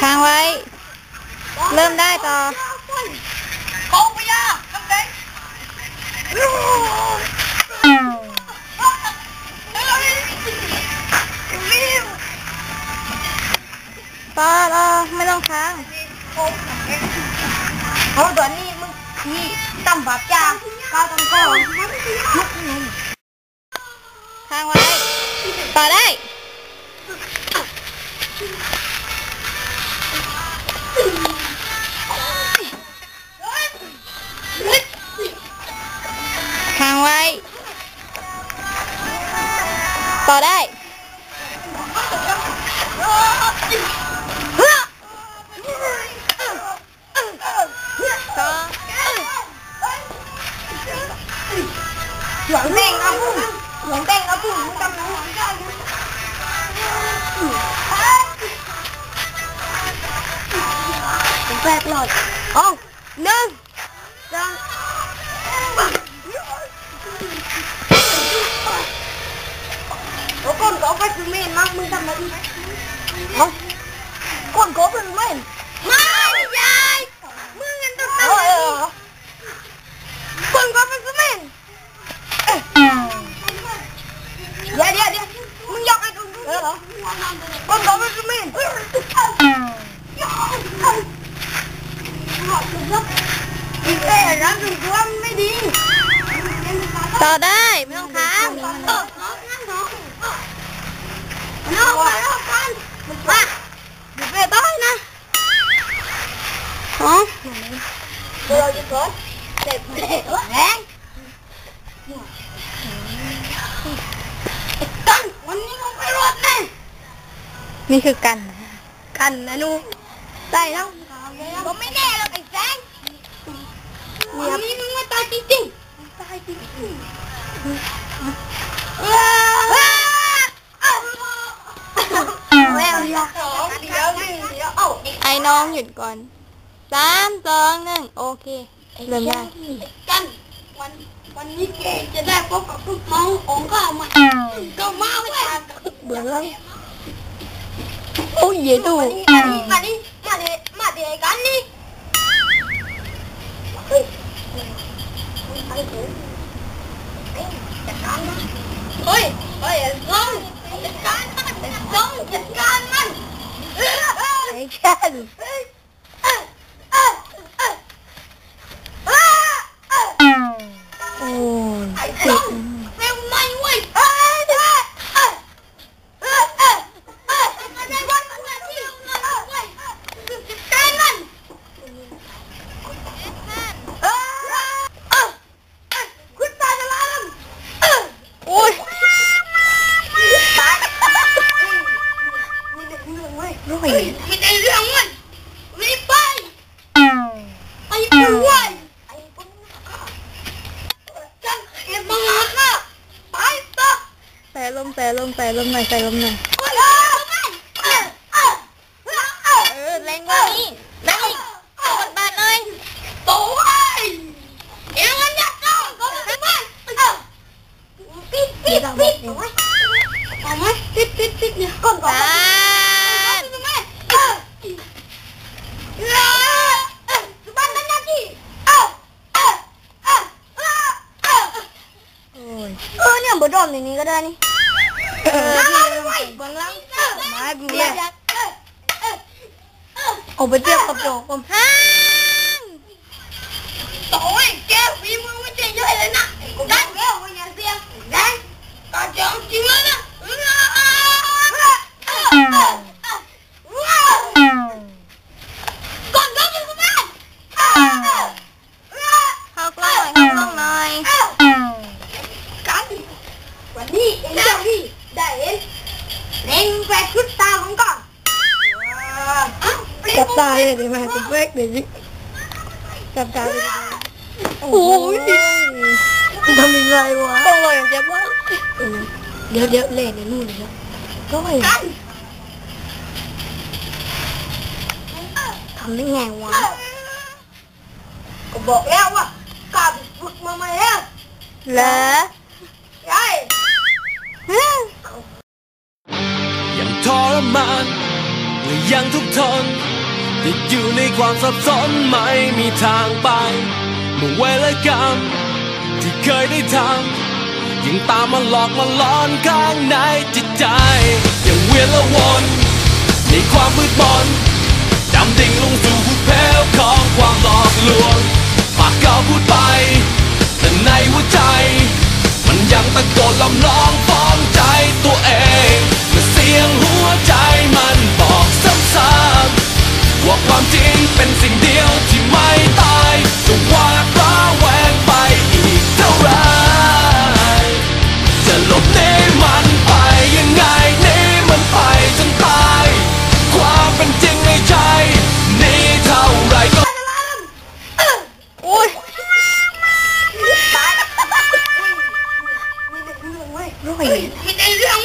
ค้างไว้ เริ่มได้ต่อเองไปยาทำไงต่อต่อไม่ต้องค้าง เอาตัวนี้มึงนี่ตั้มแบบจางก้าวตั้งก้าวลุกนี่ค้างไว้ต่อได้ ต่งเอาปุ้งมึงกำลังหลวงเจ้าอยู่แปดหลอดเอาหนึ่งสองโอ้ก้นก็ไปซื้อเมนมากมึงทำอะไรเอาก้นก็เป็นเมนไม่ยายมึงกันต้องทำอะไรก้นก็เป็นซื้อเมน เดี๋ยวเดี๋ยวเดี๋ยวมึงยกไอ้ตรงนี้เหรอคนเขาไม่รู้มิน อีกแค่ร้านถึงตัวไม่ดีต่อได้ไม่ต้องค้างเออน้องนั่งน้องน้องไปน้องกันมาเดี๋ยวไปต้อยนะอ๋อเดี๋ยวเราจะก่อนเด็กเด็กแรงตั้งวันนี้มึงไปรถแน่นี่คือกัน กันนะนูใส่แล้วก็ไม่แน่หรอกไอ้แซง ไอ้น้องหยุดก่อนสามสองหนึ่งโอเคเริ่มได้กันวันวันนี้แกจะได้พบกับลูกน้องของข้ามาก็มาไม่ทานกับเบื่อแล้วโอ้ยเยดูมาดิมาดิมาดิมาดิกันนี่เฮ้ยอะไรกูจัดการมัน เฮ้ยเฮ้ยลงจัดการมันลงจัดการมัน ไอ้แค่น โอ้ย ไอ้ต้งเร็วไม่เว้ยเอ้ยเอ้ยเอ้ยเอ้ยเอ้ยเอ้ยมันได้วันมันได้ที่มันเว้ยจัดการมันเอ้ยเอ้ยเอ้ยคุณตาจะลาลำเอ้ย โอ้ย ตายนี่เด็กเรื่องเว้ย โอ้ เฮ้ ย ยไม่ได้เรื่องเว้ยรีบไปไปไปเว้ยไอ้คนจังเอ็มมาค่ะไปต่อ ใส่ลมใส่ลมใส่ลมหน่อยใส่ลมหน่อยโอ้ยเออ้ยเอ้ยเอ้ยเอ้ยเออแรงกว่านี้แรงอีกกดบาดหน่อยต้ยเอ็งอันยัดจ้องก็ไม่ไปเอ้าปิดปิดปิดเอาไว้เอาไว้ปิดปิดปิดเนี่ยก่อนก่อนบดเออเออเออสุบันนั่นนะที่เออเออเออเออเออโอ้ยเออเนี่ยบดอมในนี้ก็ได้นี่ เออมาพี่ไว้เบื้องล่างไม้บุญเดี๋เนี่ยเอาไปเทียบกับโจกผมฮ่า จับตาเลยดิมาจะเบรกเดี๋ยวนี้จับตาเลยดิโอ้ยทำยังไงวะต้องลอยอย่างเจ็บวะเดี๋ยวเดี๋ยวเล่นในนู่นเลยนะก็ไกันทำได้ไงวะก็บอกแล้วว่ากลับฝึกมาใหม่แล้วเหรอใช่ยังทรมานและยังทุกข์ทน ติดอยู่ในความสับสนไม่มีทางไปเมื่อเวลกรรมที่เคยได้ทำยังตามมาหลอกมาหลอนข้างในจิตใจยังเวียนละวนในความมืดมนดำดิ่งลงสู่หุบเหวของความหลอกลวงปากก็พูดไป แต่ในหัวใจ มันยังตะโกนลำร้องฟ้องใจตัวเอง Roy. É. Ele é